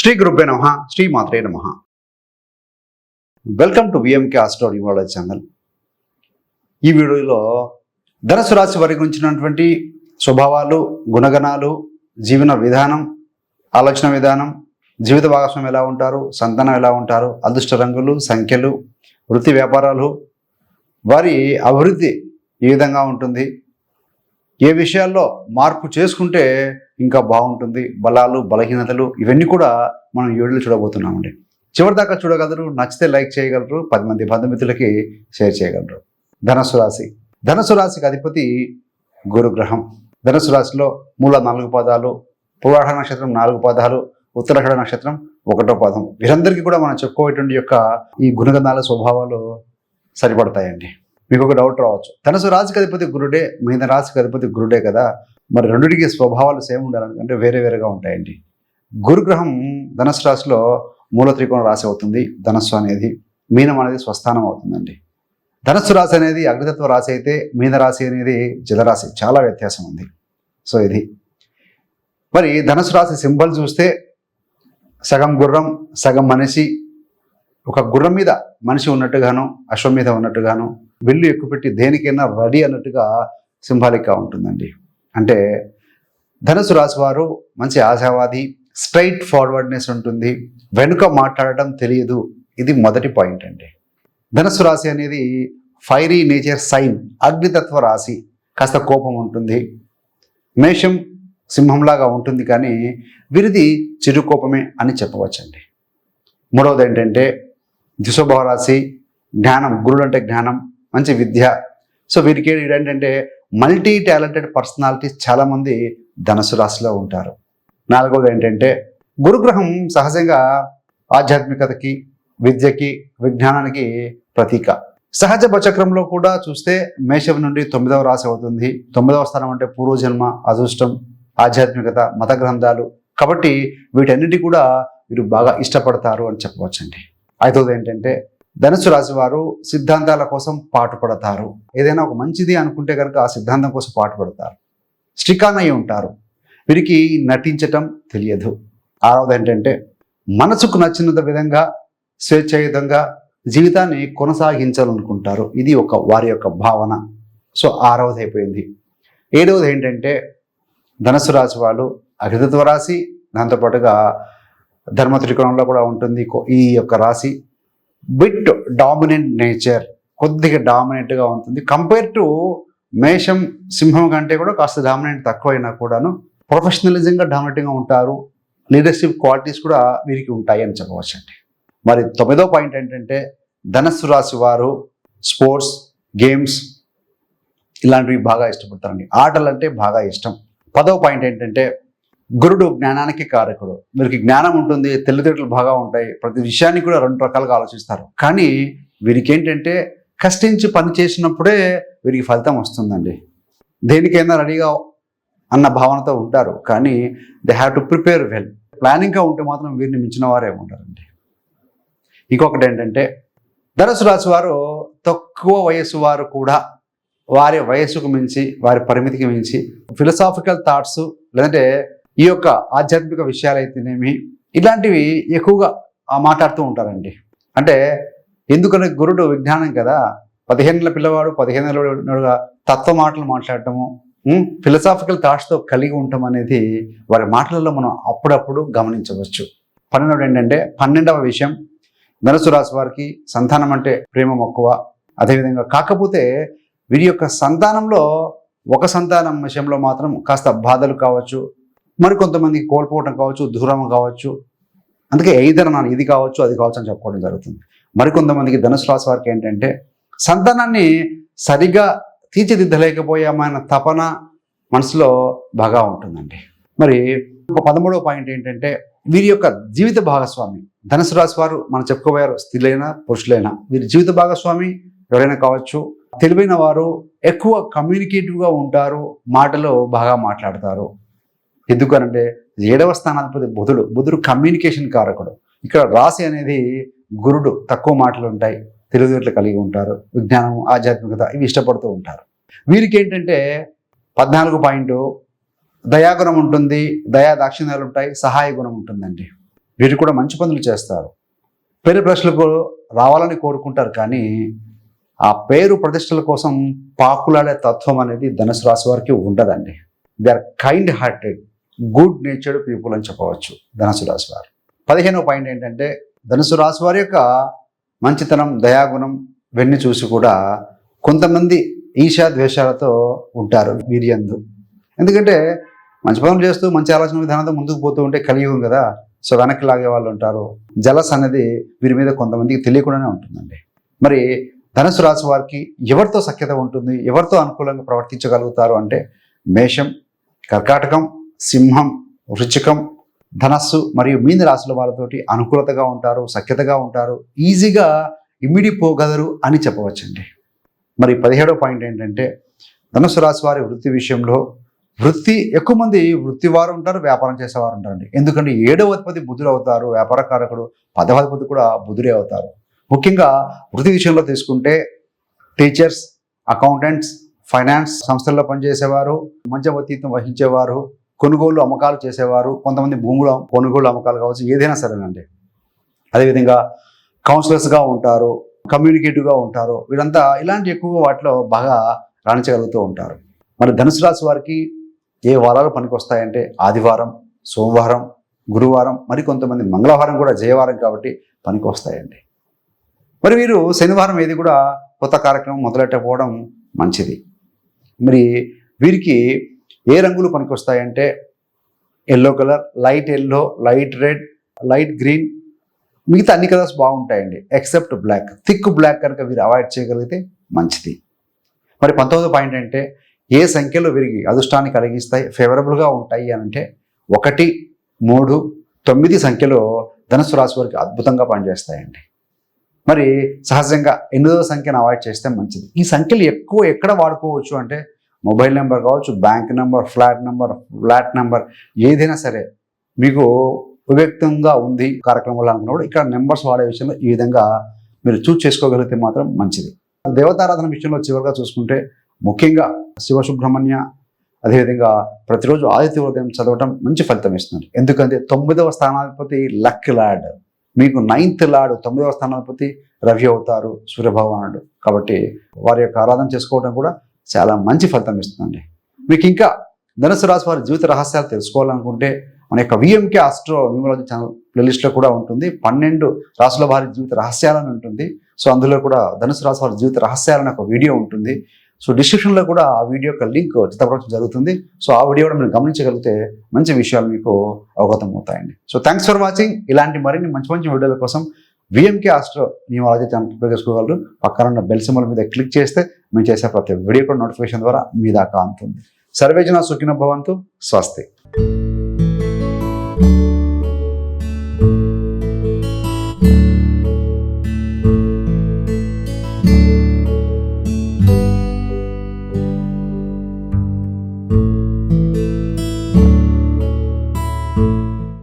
శ్రీ గురుబ్బే నమ శ్రీ మాత్రే నమ. వెల్కమ్ టు విఎంకే ఆస్ట్రో ఇవాళ ఛానల్ ఈ వీడియోలో ధనసు రాశి వారి గురించినటువంటి స్వభావాలు గుణగణాలు జీవన విధానం ఆలోచన విధానం జీవిత భాగస్వామి ఎలా ఉంటారు సంతానం ఎలా ఉంటారు అదృష్ట రంగులు సంఖ్యలు వృత్తి వ్యాపారాలు వారి అభివృద్ధి ఏ విధంగా ఉంటుంది ఏ విషయాల్లో మార్పు చేసుకుంటే ఇంకా బాగుంటుంది. బలాలు బలహీనతలు ఇవన్నీ కూడా మనం ఏడులో చూడబోతున్నామండి. చివరి దాకా చూడగలరు నచ్చితే లైక్ చేయగలరు పది మంది బంధుమిత్రులకి షేర్ చేయగలరు. ధనస్సు రాశి. ధనస్సు రాశికి అధిపతి గురుగ్రహం. ధనస్సు రాశిలో మూల నాలుగు పదాలు పూర్వాఢ నక్షత్రం నాలుగు పదాలు ఉత్తరాషాఢ నక్షత్రం ఒకటో పదం. వీరందరికీ కూడా మనం చెప్పుకోవేటువంటి యొక్క ఈ గుణగణాల స్వభావాలు సరిపడతాయండి. మీకు ఒక డౌట్ రావచ్చు. ధనుసు రాశికి అధిపతి గురుడే మీన రాశికి అధిపతి గురుడే కదా? మరి రెండుటికి స్వభావాలు సేమ్ ఉండాలంటే వేరే వేరేగా ఉంటాయండి. గురుగ్రహం ధనస్సు రాశిలో మూల త్రికోణ రాశి అవుతుంది. ధనస్సు అనేది మీనం అనేది స్వస్థానం అవుతుందండి. ధనస్సు రాశి అనేది అగ్నితత్వ రాశి అయితే మీన రాశి అనేది జలరాశి చాలా వ్యత్యాసం ఉంది. సో ఇది. మరి ధనస్సు రాశి సింబల్ చూస్తే సగం గుర్రం సగం మనిషి ఒక గుర్రం మీద మనిషి ఉన్నట్టుగాను అశ్వం మీద ఉన్నట్టుగాను విల్లు ఎక్కుపెట్టి దేనికైనా రెడీ అన్నట్టుగా సింబాలిక్గా ఉంటుందండి. అంటే ధనుసు రాశి వారు మంచి ఆశావాది స్ట్రైట్ ఫార్వర్డ్నెస్ ఉంటుంది. వెనుక మాట్లాడటం తెలియదు. ఇది మొదటి పాయింట్ అండి. ధనుసు రాశి అనేది ఫైరీ నేచర్ సైన్ అగ్నితత్వ రాశి. కాస్త కోపం ఉంటుంది. మేషం సింహంలాగా ఉంటుంది కానీ వీరిది చిరు కోపమే అని చెప్పవచ్చండి. మూడవది ఏంటంటే దిశోభవ రాశి జ్ఞానం గురుడు అంటే జ్ఞానం మంచి విద్య. సో వీరికి ఏంటంటే మల్టీ టాలెంటెడ్ పర్సనాలిటీస్ చాలామంది ధనుసు రాశిలో ఉంటారు. నాలుగవది ఏంటంటే గురుగ్రహం సహజంగా ఆధ్యాత్మికతకి విద్యకి విజ్ఞానానికి ప్రతీక. సహజ బచక్రంలో కూడా చూస్తే మేషం నుండి తొమ్మిదవ రాశి అవుతుంది. తొమ్మిదవ స్థానం అంటే పూర్వజన్మ అదృష్టం ఆధ్యాత్మికత మత గ్రంథాలు. కాబట్టి వీటన్నిటి కూడా వీరు బాగా ఇష్టపడతారు అని చెప్పవచ్చండి. ఐదవది ఏంటంటే ధనుసు రాశి వారు సిద్ధాంతాల కోసం పాటుపడతారు. ఏదైనా ఒక మంచిది అనుకుంటే కనుక ఆ సిద్ధాంతం కోసం పాటుపడతారు. స్టికాన్ అయి ఉంటారు. వీరికి నటించటం తెలియదు. ఆరవది ఏంటంటే మనసుకు నచ్చిన విధంగా స్వేచ్ఛాయుధంగా జీవితాన్ని కొనసాగించాలనుకుంటారు. ఇది ఒక వారి యొక్క భావన. సో ఆరవది అయిపోయింది. ఏడవది ఏంటంటే ధనస్సు రాశి వాళ్ళు అగ్నితత్వ రాశి దాంతోపాటుగా ధర్మ త్రికోణంలో కూడా ఉంటుంది. కో- ఈ యొక్క రాశి బిట్ డామినెంట్ నేచర్ కొద్దిగా డామినెంట్గా ఉంటుంది. కంపేర్ టు మేషం సింహం కంటే కూడా కాస్త డామినెంట్ తక్కువైనా కూడాను ప్రొఫెషనలిజంగా డామినెంట్గా ఉంటారు. లీడర్షిప్ క్వాలిటీస్ కూడా వీరికి ఉంటాయి అని చెప్పవచ్చండి. మరి తొమ్మిదో పాయింట్ ఏంటంటే ధనస్సు రాశి వారు స్పోర్ట్స్ గేమ్స్ ఇలాంటివి బాగా ఇష్టపడతారండి. ఆటలు అంటే బాగా ఇష్టం. పదవ పాయింట్ ఏంటంటే గురుడు జ్ఞానానికి కారకుడు. వీరికి జ్ఞానం ఉంటుంది తెలివితేటలు బాగా ఉంటాయి ప్రతి విషయాన్ని కూడా రెండు రకాలుగా ఆలోచిస్తారు. కానీ వీరికి ఏంటంటే కష్టించి పని చేసినప్పుడే వీరికి ఫలితం వస్తుందండి. దేనికైనా రెడీగా అన్న భావనతో ఉంటారు కానీ they have to prepare well. ప్లానింగ్గా ఉంటే మాత్రం వీరిని మించిన వారే ఉంటారండి. ఇంకొకటి ఏంటంటే ధనుసు రాశి వారు తక్కువ వయసు వారు కూడా వారి వయసుకు మించి వారి పరిమితికి మించి ఫిలసాఫికల్ థాట్స్ లేదంటే ఈ యొక్క ఆధ్యాత్మిక విషయాలు అయితేనేమి ఇలాంటివి ఎక్కువగా మాట్లాడుతూ ఉంటారండి. అంటే ఎందుకంటే గురుడు విజ్ఞానం కదా? పదిహేనుల పిల్లవాడు పదిహేనులుగా తత్వ మాటలు మాట్లాడటము ఫిలసాఫికల్ థాట్స్తో కలిగి ఉండటం అనేది వారి మాటలలో మనం అప్పుడప్పుడు గమనించవచ్చు. పన్నెండవది ఏంటంటే పన్నెండవ విషయం ధనుసు రాశి వారికి సంతానం అంటే ప్రేమ మక్కువ. అదేవిధంగా కాకపోతే వీరి యొక్క సంతానంలో ఒక సంతానం విషయంలో మాత్రం కాస్త బాధలు కావచ్చు మరి కొంతమందికి కోల్పోవటం కావచ్చు దూరం కావచ్చు. అందుకే ఐదర్ నాన్న ఇది కావచ్చు అది కావచ్చు అని చెప్పుకోవడం జరుగుతుంది. మరికొంతమందికి ధనుసు రాశి వారికి ఏంటంటే సంతానాన్ని సరిగా తీర్చిదిద్దలేకపోయామన్న తపన మనసులో బాగా ఉంటుందండి. మరి ఒక పదమూడవ పాయింట్ ఏంటంటే వీరి యొక్క జీవిత భాగస్వామి ధనుసు రాశి వారు మనం చెప్పుకోబోయారు స్త్రీలైనా పురుషులైనా. వీరి జీవిత భాగస్వామి ఎవరైనా కావచ్చు తెలివైన వారు ఎక్కువ కమ్యూనికేటివ్గా ఉంటారు మాటలు బాగా మాట్లాడతారు. ఎందుకనంటే ఏడవ స్థానాధిపతి బుధుడు బుధుడు కమ్యూనికేషన్ కారకుడు. ఇక్కడ రాశి అనేది గురుడు తక్కువ మాటలు ఉంటాయి తెలివితేటలు కలిగి ఉంటారు విజ్ఞానం ఆధ్యాత్మికత ఇవి ఇష్టపడుతూ ఉంటారు. వీరికి ఏంటంటే పద్నాలుగు పాయింట్ దయాగుణం ఉంటుంది దయా దాక్షిణ్యాలు ఉంటాయి సహాయ గుణం ఉంటుందండి. వీరు కూడా మంచి పనులు చేస్తారు. పేరు ప్రశ్నలకు రావాలని కోరుకుంటారు కానీ ఆ పేరు ప్రతిష్టల కోసం పాకులాడే తత్వం అనేది ధనుసు రాశి వారికి ఉండదండి. They are kind hearted good natured people అని చెప్పవచ్చు ధనుసు రాశి వారు. పదిహేనో పాయింట్ ఏంటంటే ధనుసు రాశి వారి యొక్క మంచితనం దయాగుణం వెన్ని చూసి కూడా కొంతమంది ఈశా ద్వేషాలతో ఉంటారు వీరియందు ఎందుకంటే మంచి పనులు చేస్తూ మంచి ఆలోచన విధానంతో ముందుకు పోతూ ఉంటే కలియుగం కదా. సో వెనక్కి లాగే వాళ్ళు ఉంటారు. జలస్ అనేది వీరి మీద కొంతమందికి తెలియకుండానే ఉంటుందండి. మరి ధనుసు రాశి వారికి ఎవరితో సఖ్యత ఉంటుంది? ఎవరితో అనుకూలంగా ప్రవర్తించగలుగుతారు అంటే మేషం కర్కాటకం సింహం వృచికం ధనస్సు మరియు మీన రాశుల వాళ్ళతోటి అనుకూలతగా ఉంటారు సఖ్యతగా ఉంటారు ఈజీగా ఇమిడిపోగలరు అని చెప్పవచ్చండి. మరి పదిహేడో పాయింట్ ఏంటంటే ధనుసు రాశి వారి వృత్తి విషయంలో వృత్తి ఎక్కువ మంది వృత్తి వారు ఉంటారు వ్యాపారం చేసేవారు ఉంటారండి. ఎందుకంటే ఏడవ అధిపతి బుధుడు అవుతారు వ్యాపారకారకుడు పదవ అధిపతి కూడా బుధుడే అవుతారు. ముఖ్యంగా వృత్తి విషయంలో తీసుకుంటే టీచర్స్ అకౌంటెంట్స్ ఫైనాన్స్ సంస్థల్లో పనిచేసేవారు మధ్యవర్తిత్వం వహించేవారు కొనుగోలు అమ్మకాలు చేసేవారు కొంతమంది భూముల కొనుగోలు అమ్మకాలు కావచ్చు ఏదైనా సరేనండి అదేవిధంగా కౌన్సిలర్స్గా ఉంటారు కమ్యూనికేటివ్గా ఉంటారు వీరంతా ఇలాంటి ఎక్కువ వాటిలో బాగా రాణించగలుగుతూ ఉంటారు. మరి ధనుసు రాశి వారికి ఏ వారాలు పనికొస్తాయంటే ఆదివారం సోమవారం గురువారం మరి కొంతమంది మంగళవారం కూడా జయవారం కాబట్టి పనికి వస్తాయండి మరి వీరు శనివారం ఏది కూడా కొత్త కార్యక్రమం మొదలెట్టకపోవడం మంచిది. మరి వీరికి ఏ రంగులు పనికొస్తాయంటే yellow colour light yellow light red light green. మిగతా అన్ని కలర్స్ బాగుంటాయండి ఎక్సెప్ట్ బ్లాక్. థిక్ బ్లాక్ కనుక వీరు అవాయిడ్ చేయగలిగితే మంచిది. మరి పంతొమ్మిదో పాయింట్ అంటే ఏ సంఖ్యలో విరిగి అదృష్టాన్ని కలిగిస్తాయి ఫేవరబుల్గా ఉంటాయి అని అంటే ఒకటి మూడు తొమ్మిది సంఖ్యలో ధనుసు రాశి వారికి అద్భుతంగా పనిచేస్తాయండి. మరి సహజంగా ఎనిమిదవ సంఖ్యను అవాయిడ్ చేస్తే మంచిది. ఈ సంఖ్యలు ఎక్కువ ఎక్కడ వాడుకోవచ్చు అంటే మొబైల్ నెంబర్ కావచ్చు bank number flat number flat number ఏదైనా సరే మీకు ఉపయుక్తంగా ఉంది కార్యక్రమాలు అనుకున్నప్పుడు ఇక్కడ నెంబర్స్ వాడే విషయంలో ఈ విధంగా మీరు చూస్ చేసుకోగలిగితే మాత్రం మంచిది. దేవతారాధన విషయంలో చివరిగా చూసుకుంటే ముఖ్యంగా శివసుబ్రహ్మణ్య అదేవిధంగా ప్రతిరోజు ఆదిత్య ఉదయం చదవటం మంచి ఫలితం ఇస్తుంది. ఎందుకంటే తొమ్మిదవ స్థానాధిపతి లక్ లాడ్ మీకు నైన్త్ లాడ్ తొమ్మిదవ స్థానాధిపతి రవి అవుతారు సూర్యభగవానుడు. కాబట్టి వారి యొక్క ఆరాధన చేసుకోవడం కూడా చాలా మంచి ఫలితం ఇస్తుందండి. మీకు ఇంకా ధనుసు రాశి వారి జీవిత రహస్యాలు తెలుసుకోవాలనుకుంటే మన యొక్క విఎంకే ఆస్ట్రో న్యూమరాలజీ ఛానల్ ప్లేలిస్ట్లో కూడా ఉంటుంది. పన్నెండు రాసుల వారి జీవిత రహస్యాలని ఉంటుంది. సో అందులో కూడా ధనుసు రాశి వారి జీవిత రహస్యాలని ఒక వీడియో ఉంటుంది. సో డిస్క్రిప్షన్లో కూడా ఆ వీడియో యొక్క లింక్ చిత్తపరచడం జరుగుతుంది. సో ఆ వీడియో కూడా మీరు గమనించగలిగితే మంచి విషయాలు మీకు అవగతం అవుతాయండి. సో థ్యాంక్స్ ఫర్ వాచింగ్ ఇలాంటి మరిన్ని మంచి మంచి వీడియోల కోసం విఎంకే ఆస్ట్రో న్యూమాలజీ ఛానల్ చేసుకోగలరు. పక్కన ఉన్న బెల్ సింబల్ మీద క్లిక్ చేస్తే మేము చేసే ప్రతి వీడియో కూడా నోటిఫికేషన్ ద్వారా మీ దాకా అందుతుంది. సర్వేజన సుఖిన భవంతు. స్వస్తి.